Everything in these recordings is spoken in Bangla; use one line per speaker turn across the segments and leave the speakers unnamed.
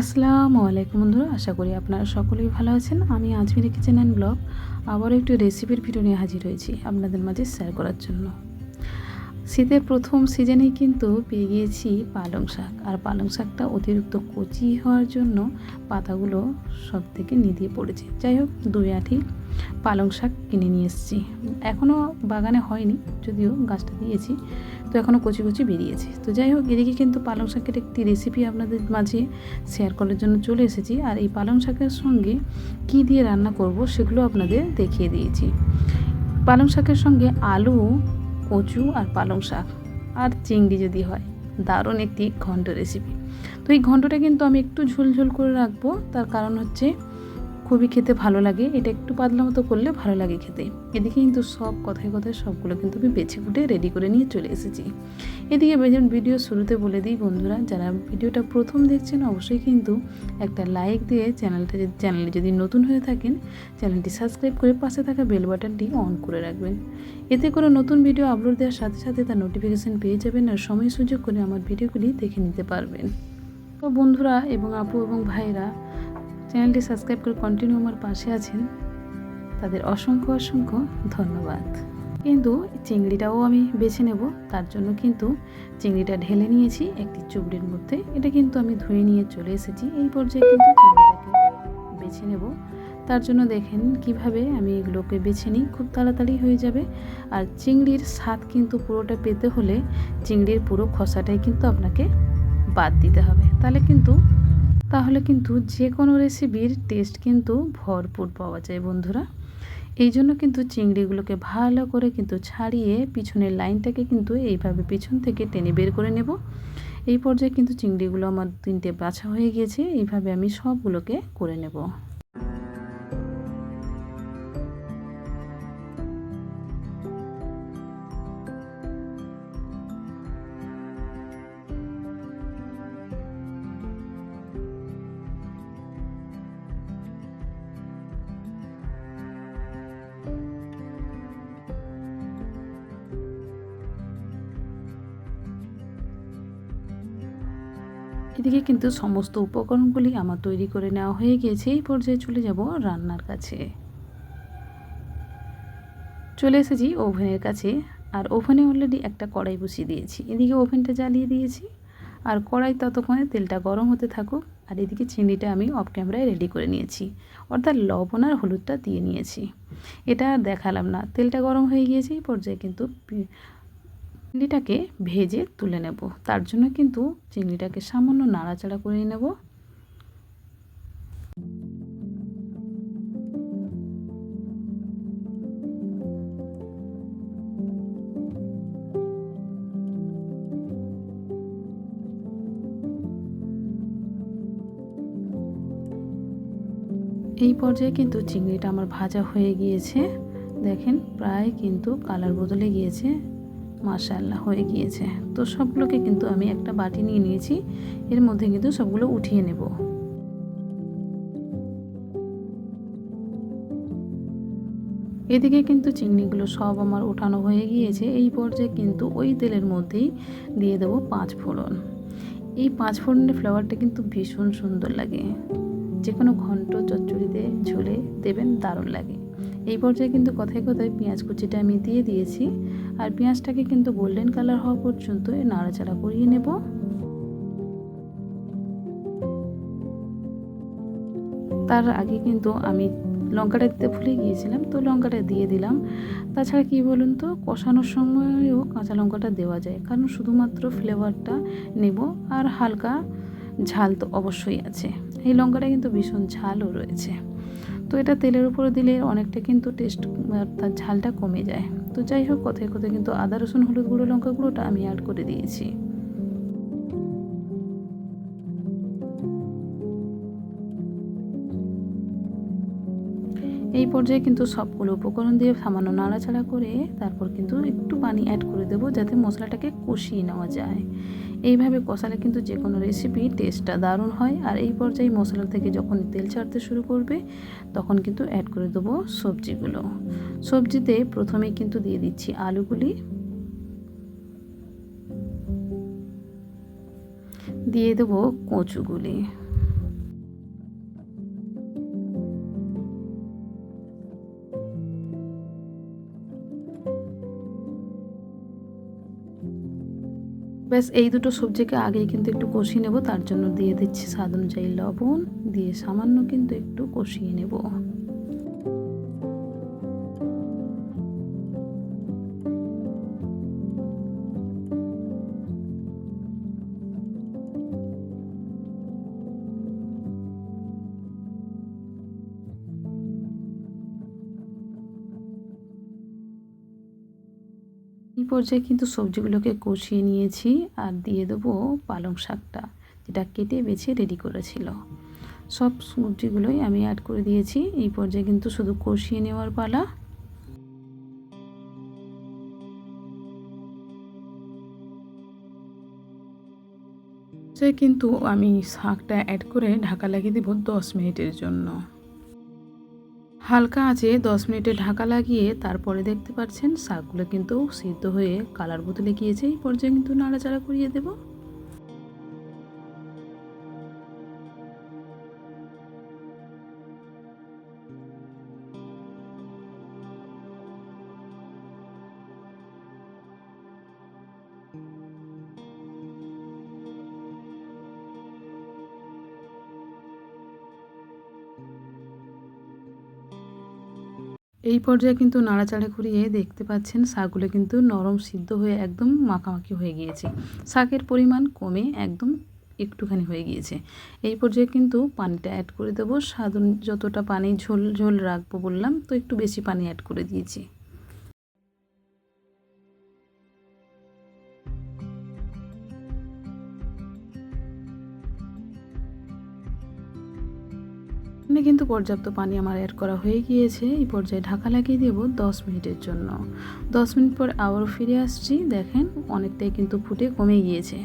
আসসালামু আলাইকুম বন্ধুরা, আশা করি আপনারা সকলেই ভালো আছেন। আমি আজমির কিচেন অ্যান্ড ব্লগ। আবারও একটু রেসিপির ভিডিও নিয়ে হাজির হয়েছি আপনাদের মাঝে শেয়ার করার জন্য। শীতের প্রথম সিজনেই কিন্তু পেয়ে গিয়েছি পালং শাক। আর পালং শাকটা অতিরিক্ত কচি হওয়ার জন্য পাতাগুলো সব থেকে নিদিয়ে পড়েছে। যাই হোক, দুই আঠি পালং শাক কিনে নিয়ে এসেছি। এখনও বাগানে হয়নি, যদিও গাছটা দিয়েছি। তো এখনও কচি কচি বেরিয়েছে। তো যাই হোক, এদিকে কিন্তু পালং শাকের একটি রেসিপি আপনাদের মাঝে শেয়ার করার জন্য চলে এসেছি। আর এই পালং শাকের সঙ্গে কি দিয়ে রান্না করব সেগুলো আপনাদের দেখিয়ে দিয়েছি। পালং শাকের সঙ্গে আলু, কচু আর পালং শাক আর চিংড়ি যদি হয়, দারুণ একটি ঘন্ট রেসিপি তো এই ঘন্টটা কিন্তু আমি একটু ঝোলঝোল করে রাখব। তার কারণ হচ্ছে খুবই খেতে ভালো লাগে। এটা একটু পাতলা মতো করলে ভালো লাগে খেতে। এদিকে কিন্তু সব কথায় কথায় সবগুলো কিন্তু আমি বেছে ফুটে রেডি করে নিয়ে চলে এসেছি। এদিকে বেজন ভিডিও শুরুতে বলে দিই বন্ধুরা, যারা ভিডিওটা প্রথম দেখছেন অবশ্যই কিন্তু একটা লাইক দিয়ে চ্যানেলটা চ্যানেলে যদি নতুন হয়ে থাকেন চ্যানেলটি সাবস্ক্রাইব করে পাশে থাকা বেল বাটনটি অন করে রাখবেন। এতে করে নতুন ভিডিও আপলোড দেওয়ার সাথে সাথে তার নোটিফিকেশান পেয়ে যাবেন আর সময় সুযোগ করে আমার ভিডিওগুলি দেখে নিতে পারবেন। তো বন্ধুরা এবং আপু এবং ভাইরা চ্যানেলটি সাবস্ক্রাইব করে কন্টিনিউ আমার পাশে আছেন। তাদের অসংখ্য অসংখ্য ধন্যবাদ। কিন্তু চিংড়িটাও আমি বেছে নেব, তার জন্য কিন্তু চিংড়িটা ঢেলে নিয়েছি একটি চুবড়ির মধ্যে। এটা কিন্তু আমি ধুয়ে নিয়ে চলে এসেছি। এই পর্যায়ে কিন্তু চিংড়িটাকে বেছে নেব। তার জন্য দেখেন কীভাবে আমি এগুলোকে বেছে নিই, খুব তাড়াতাড়ি হয়ে যাবে। আর চিংড়ির স্বাদ কিন্তু পুরোটা পেতে হলে চিংড়ির পুরো খসাটাই কিন্তু আপনাকে বাদ দিতে হবে। তাহলে কিন্তু তাহলে কিন্তু যে কোনো রেসিপির টেস্ট কিন্তু ভরপুর পাওয়া যায় বন্ধুরা। এই জন্য কিন্তু চিংড়িগুলোকে ভালো করে কিন্তু ছাড়িয়ে পিছনের লাইনটাকে কিন্তু এইভাবে পিছন থেকে টেনে বের করে নেব। এই পর্যায়ে কিন্তু চিংড়িগুলো আমার তিনটে বাছা হয়ে গিয়েছে, এইভাবে আমি সবগুলোকে করে নেব। এদিকে কিন্তু সমস্ত উপকরণগুলি আমার তৈরি করে নেওয়া হয়ে গিয়েছে। এই পর্যায়ে চলে যাব রান্নার কাছে। চলে এসেছি ওভেনের কাছে। আর ওভেনে অলরেডি একটা কড়াই বসিয়ে দিয়েছি। এদিকে ওভেনটা জ্বালিয়ে দিয়েছি। আর কড়াই ততক্ষণে তেলটা গরম হতে থাকুক। আর এদিকে চিংড়িটা আমি অফ ক্যামেরায় রেডি করে নিয়েছি। অর্থাৎ লবণ আর হলুদটা দিয়ে নিয়েছি। এটা আর দেখালাম না। তেলটা গরম হয়ে গিয়েছে। এই পর্যায়ে কিন্তু চিংড়িটাকে ভেজে তুলে নেব। তার জন্য কিন্তু চিংড়িটাকে সামান্য নাড়াচাড়া করে নেব। এই পর্যায়ে কিন্তু চিংড়িটা আমার ভাজা হয়ে গিয়েছে। দেখেন, প্রায় কিন্তু কালার বদলে গিয়েছে। মাশাল্লাহ হয়ে গিয়েছে। তো সবগুলোকে কিন্তু আমি একটা বাটি নিয়ে নিয়েছি। এর মধ্যে কিন্তু সবগুলো উঠিয়ে নেব। এদিকে কিন্তু চিংড়িগুলো সব আমার ওঠানো হয়ে গিয়েছে। এই পর্যায়ে কিন্তু ওই তেলের মধ্যেই দিয়ে দেবো পাঁচ ফোড়ন। এই পাঁচ ফোড়নের ফ্লেভারটা কিন্তু ভীষণ সুন্দর লাগে। যে কোনো ঘন্ট চচ্চড়িতে ঝোলে দেবেন, দারুণ লাগে। এই পর্যায়ে কিন্তু কথায় কথায় পেঁয়াজ কুচিটা আমি দিয়ে দিয়েছি। আর পেঁয়াজটাকে কিন্তু গোল্ডেন কালার হওয়া পর্যন্ত নাড়াচাড়া করিয়ে নেব। তার আগে কিন্তু আমি লঙ্কাটা দিতে ভুলে গিয়েছিলাম, তো লঙ্কাটা দিয়ে দিলাম। তাছাড়া কি বলুন তো, কষানোর সময়ও কাঁচা লঙ্কাটা দেওয়া যায়, কারণ শুধুমাত্র ফ্লেভারটা নেব আর হালকা ঝাল তো অবশ্যই আছে। এই লঙ্কাটা কিন্তু ভীষণ ঝালও রয়েছে। তো এটা তেলের উপরে দিলে অনেকটা কিন্তু টেস্ট তার ঝালটা কমে যায়। তো যাই হোক, কথায় কথায় কিন্তু আদা, রসুন, হলুদ গুঁড়ো, লঙ্কা গুঁড়োটা আমি অ্যাড করে দিয়েছি। এই পর্যায়ে কিন্তু সবগুলো উপকরণ দিয়ে সামান্য নাড়াচাড়া করে তারপর কিন্তু একটু পানি অ্যাড করে দেবো যাতে মশলাটাকে কষিয়ে নেওয়া যায়। এইভাবে কষালে কিন্তু যে কোনো রেসিপি টেস্টটা দারুণ হয়। আর এই পর্যায়ে মশলা থেকে যখন তেল ছাড়তে শুরু করবে, তখন কিন্তু অ্যাড করে দেবো সবজিগুলো। সবজিতে প্রথমে কিন্তু দিয়ে দিচ্ছি আলুগুলি। দিয়ে দেবো কচুগুলি। ব্যাস, এই দুটো সবজিকে আগেই কিন্তু একটু কষিয়ে নেব। তার জন্য দিয়ে দিচ্ছি স্বাদ অনুযায়ী লবণ। দিয়ে সামান্য কিন্তু একটু কষিয়ে নেব। পর্যায়ে কিন্তু সবজিগুলোকে কষিয়ে নিয়েছি আর দিয়ে দেবো পালং শাকটা, যেটা কেটে বেছে রেডি করেছিল। সব সবজিগুলোই আমি অ্যাড করে দিয়েছি, এই পর্যায়ে কিন্তু শুধু কষিয়ে নেওয়ার পালা। সে কিন্তু আমি শাকটা অ্যাড করে ঢাকা লাগিয়ে দেবো দশ মিনিটের জন্য। হালকা আছে দশ মিনিটে ঢাকা লাগিয়ে তারপরে দেখতে পাচ্ছেন শাকগুলো কিন্তু সিদ্ধ হয়ে কালার বোতলে গিয়েছে। এই পর্যায়ে কিন্তু নাড়াচাড়া করিয়ে দেব। এই পর্যায়ে কিন্তু নাড়াচাড়া করিয়ে দেখতে পাচ্ছেন শাকগুলো কিন্তু নরম সিদ্ধ হয়ে একদম মাখামাখি হয়ে গিয়েছে। শাকের পরিমাণ কমে একদম একটুখানি হয়ে গিয়েছে। এই পর্যায়ে কিন্তু পানিটা অ্যাড করে দেবো। সাধারণ যতটা পানি ঝোল ঝোল রাখব বললাম, তো একটু বেশি পানি অ্যাড করে দিয়েছি। এখানে কিন্তু পর্যাপ্ত পানি আমার অ্যাড করা হয়ে গিয়েছে। এই পর্যায়ে ঢাকা লাগিয়ে দেব দশ মিনিটের জন্য। দশ মিনিট পর আবারও ফিরে আসছি। দেখেন, অনেকটাই কিন্তু ফুটে কমে গিয়েছে।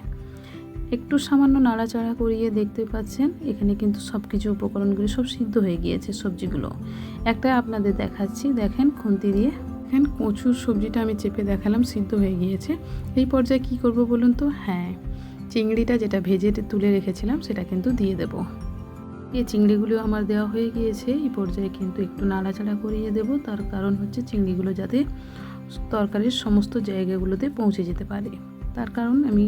একটু সামান্য নাড়াচাড়া করিয়ে দেখতে পাচ্ছেন, এখানে কিন্তু সব কিছু উপকরণগুলি সব সিদ্ধ হয়ে গিয়েছে সবজিগুলো। একটা আপনাদের দেখাচ্ছি। দেখেন, খুন্তি দিয়ে। দেখেন, কচুর সবজিটা আমি চেপে দেখালাম, সিদ্ধ হয়ে গিয়েছে। এই পর্যায়ে কি করব বলুন তো? হ্যাঁ চিংড়িটা যেটা ভেজে তুলে রেখেছিলাম, সেটা কিন্তু দিয়ে দেবো। এই চিংড়িগুলো আমার দেওয়া হয়ে গিয়েছে। এই পর্যায়ে কিন্তু একটু নাড়াচাড়া করিয়ে দেব। তার কারণ হচ্ছে চিংড়িগুলো যাতে তরকারির সমস্ত জায়গাগুলোতে পৌঁছে যেতে পারে। তার কারণ আমি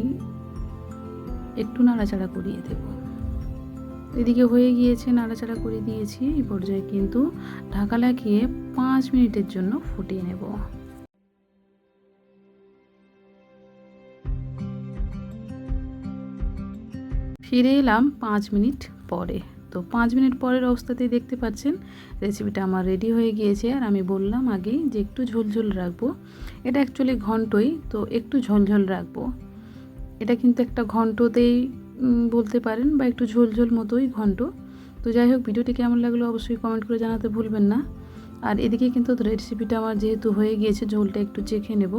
একটু নাড়াচাড়া করিয়ে দেব। এদিকে হয়ে গিয়েছে, নাড়াচাড়া করে দিয়েছি। এই পর্যায়ে কিন্তু ঢাকা লাগিয়ে পাঁচ মিনিটের জন্য ফুটিয়ে নেব। ফিরে এলাম পাঁচ মিনিট পরে। তো পাঁচ মিনিট পরের অবস্থাতেই দেখতে পাচ্ছেন রেসিপিটা আমার রেডি হয়ে গিয়েছে। আর আমি বললাম আগেই যে একটু ঝোলঝোল রাখব। এটা অ্যাকচুয়ালি ঘন্টই, তো একটু ঝোলঝোল রাখব। এটা কিন্তু একটা ঘন্টতেই বলতে পারেন বা একটু ঝোলঝোল মতোই ঘন্ট। তো যাই হোক, ভিডিওটি কেমন লাগল অবশ্যই কমেন্ট করে জানাতে ভুলবেন না। আর এদিকে কিন্তু রেসিপিটা আমার যেহেতু হয়ে গিয়েছে, ঝোলটা একটু চেখে নেব।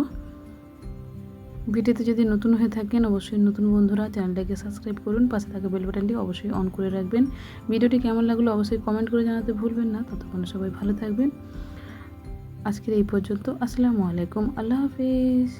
ভিডিওতে যদি নতুন হয়ে থাকেন, অবশ্যই নতুন বন্ধুরা চ্যানেলটাকে সাবস্ক্রাইব করুন, পাশে থাকা বেল বাটনটি অবশ্যই অন করে রাখবেন। ভিডিওটি কেমন লাগল অবশ্যই কমেন্ট করে জানাতে ভুলবেন না। ততক্ষণ সবাই ভালো থাকবেন। আজকের এই পর্যন্ত, আসসালামু আলাইকুম, আল্লাহ হাফিজ।